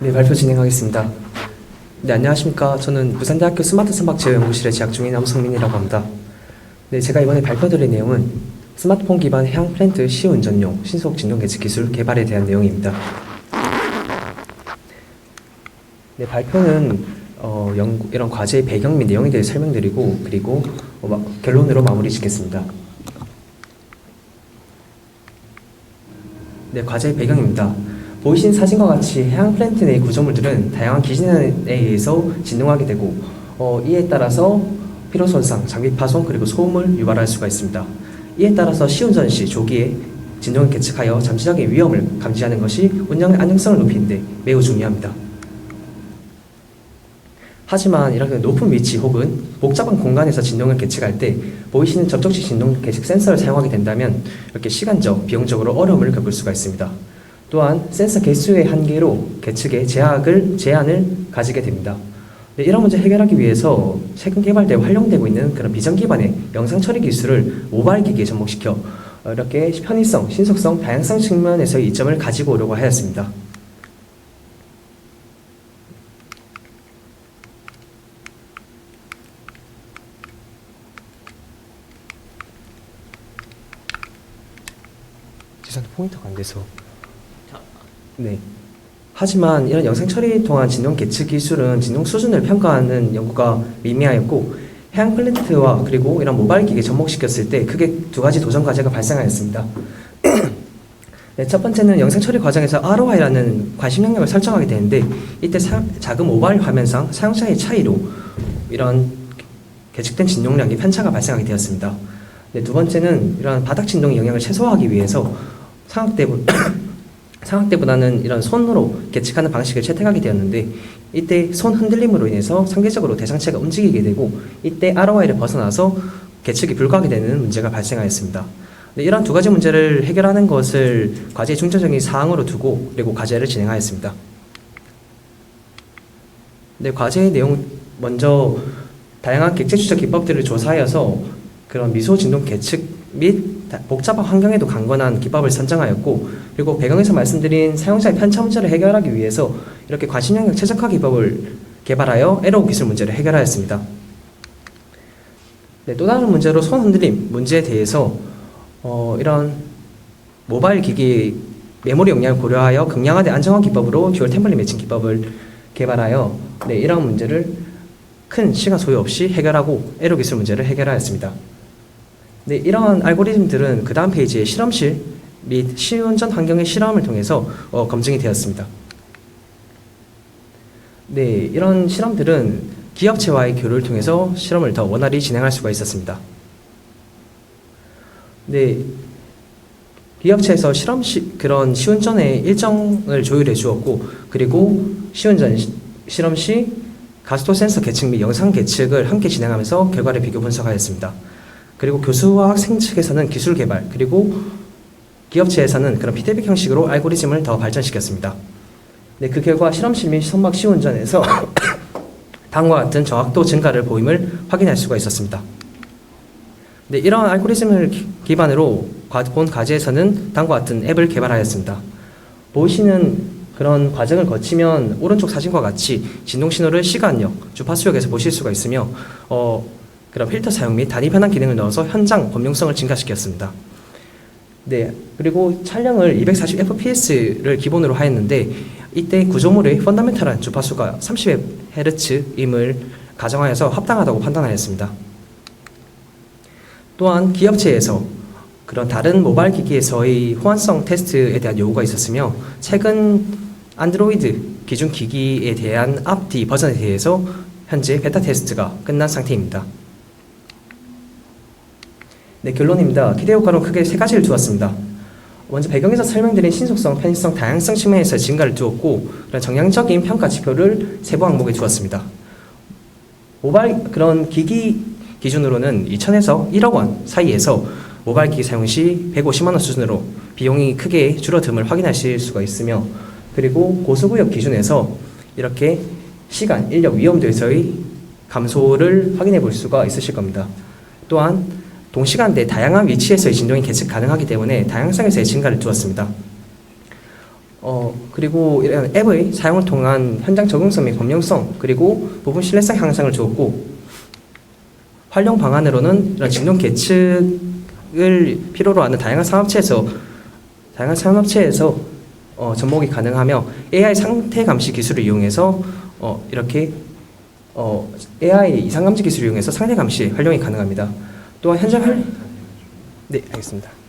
네, 발표 진행하겠습니다. 네, 안녕하십니까. 저는 부산대학교 스마트 선박 제어 연구실에 재학 중인 남성민이라고 합니다. 네, 제가 이번에 발표드릴 내용은 스마트폰 기반 해양 플랜트 시운전용 신속 진동 계측 기술 개발에 대한 내용입니다. 네, 발표는 어, 연구, 이런 과제의 배경 및 내용에 대해 설명드리고 그리고 어, 마- 결론으로 마무리 짓겠습니다. 네, 과제의 배경입니다. 보이신 사진과 같이 해양 플랜트 내 구조물들은 다양한 기진에 의해서 진동하게 되고 어, 이에 따라서 피로 손상, 장비 파손 그리고 소음을 유발할 수가 있습니다. 이에 따라서 시운전 시 조기에 진동을 계측하여 잠시적인 위험을 감지하는 것이 운영의 안정성을 높이는데 매우 중요합니다. 하지만 이렇게 높은 위치 혹은 복잡한 공간에서 진동을 계측할 때 보이시는 접촉식 진동 계측 센서를 사용하게 된다면 이렇게 시간적, 비용적으로 어려움을 겪을 수가 있습니다. 또한 센서 개수의 한계로 계측에 제약을, 제한을 가지게 됩니다. 네, 이런 문제 해결하기 위해서 최근 개발되어 활용되고 있는 그런 비전 기반의 영상 처리 기술을 모바일 기기에 접목시켜 어, 이렇게 편의성, 신속성, 다양성 측면에서의 이점을 가지고 오려고 하였습니다. 포인터가 안 돼서. 네. 하지만 이런 영상 처리 통한 진동 계측 기술은 진동 수준을 평가하는 연구가 미미하였고 해양 플랜트와 그리고 이런 모바일 기기에 접목시켰을 때 크게 두 가지 도전 과제가 발생하였습니다. 네, 첫 번째는 영상 처리 과정에서 ROI라는 관심 영역을 설정하게 되는데 이때 사- 작은 모바일 화면상 사용자의 차이로 이런 계측된 진동량이 편차가 발생하게 되었습니다. 네, 두 번째는 이런 바닥 진동 영향을 최소화하기 위해서 상악대부 상악대보다는 이런 손으로 계측하는 방식을 채택하게 되었는데 이때 손 흔들림으로 인해서 상대적으로 대상체가 움직이게 되고 이때 ROI를 벗어나서 계측이 불가하게 되는 문제가 발생하였습니다. 네, 이런 두 가지 문제를 해결하는 것을 과제의 중점적인 사항으로 두고 그리고 과제를 진행하였습니다. 네, 과제의 내용 먼저 다양한 객체 추적 기법들을 조사하여서 그런 미소 진동 계측 및 다- 복잡한 환경에도 강건한 기법을 선정하였고 그리고 배경에서 말씀드린 사용자의 편차 문제를 해결하기 위해서 이렇게 관심 영역 최적화 기법을 개발하여 에러 기술 문제를 해결하였습니다. 네, 또 다른 문제로 손 흔들림 문제에 대해서 어, 이런 모바일 기기 메모리 용량을 고려하여 극량화된 안정화 기법으로 듀얼 템플릿 매칭 기법을 개발하여 네, 이런 문제를 큰 시간 소요 없이 해결하고 에러 기술 문제를 해결하였습니다. 네, 이러한 알고리즘들은 그 다음 페이지에 실험실 및 시운전 환경의 실험을 통해서 어, 검증이 되었습니다. 네, 이런 실험들은 기업체와의 교류를 통해서 실험을 더 원활히 진행할 수가 있었습니다. 네, 기업체에서 실험 시, 그런 시운전의 일정을 조율해 주었고 그리고 시운전 시- 실험 시 가스도 센서 계측 및 영상 계측을 함께 진행하면서 결과를 비교 분석하였습니다. 그리고 교수와 학생 측에서는 기술 개발 그리고 기업체에서는 그런 피드백 형식으로 알고리즘을 더 발전시켰습니다. 네, 그 결과 실험실 및 선박 시운전에서 다음과 같은 정확도 증가를 보임을 확인할 수가 있었습니다. 네, 이런 알고리즘을 기- 기반으로 과- 본 과제에서는 다음과 같은 앱을 개발하였습니다. 보이시는 그런 과정을 거치면 오른쪽 사진과 같이 진동 신호를 시간역, 주파수역에서 보실 수가 있으며 어, 그런 필터 사용 및 단위 변환 기능을 넣어서 현장 범용성을 증가시켰습니다. 네, 그리고 촬영을 240fps를 기본으로 하였는데 이때 구조물의 펀더멘탈한 주파수가 30Hz임을 가정하여서 합당하다고 판단하였습니다. 또한 기업체에서 그런 다른 모바일 기기에서의 호환성 테스트에 대한 요구가 있었으며 최근 안드로이드 기준 기기에 대한 앞뒤 버전에 대해서 현재 베타 테스트가 끝난 상태입니다. 네, 결론입니다. 기대 효과로 크게 세 가지를 두었습니다. 먼저 배경에서 설명드린 신속성, 편의성, 다양성 측면에서 증가를 두었고 그런 정량적인 평가 지표를 세부 항목에 두었습니다. 모바일 그런 기기 기준으로는 2천에서 1억 원 사이에서 모바일 기기 사용 시 150만 원 수준으로 비용이 크게 줄어듦을 확인하실 수가 있으며 그리고 고수구역 기준에서 이렇게 시간, 인력, 위험도에서의 감소를 확인해 볼 수가 있으실 겁니다. 또한 동시간대 다양한 위치에서의 진동이 계측 가능하기 때문에 다양성에서의 증가를 두었습니다. 어, 그리고 이런 앱의 사용을 통한 현장 적응성 및 범용성, 그리고 부분 신뢰성 향상을 주었고, 활용 방안으로는 이런 직종 계측을 필요로 하는 다양한 산업체에서 다양한 산업체에서 어, 접목이 가능하며 AI 상태 감시 기술을 이용해서 어, 이렇게 어, AI 이상 감지 기술을 이용해서 상태 감시 활용이 가능합니다. 또한 현장 활 네, 알겠습니다.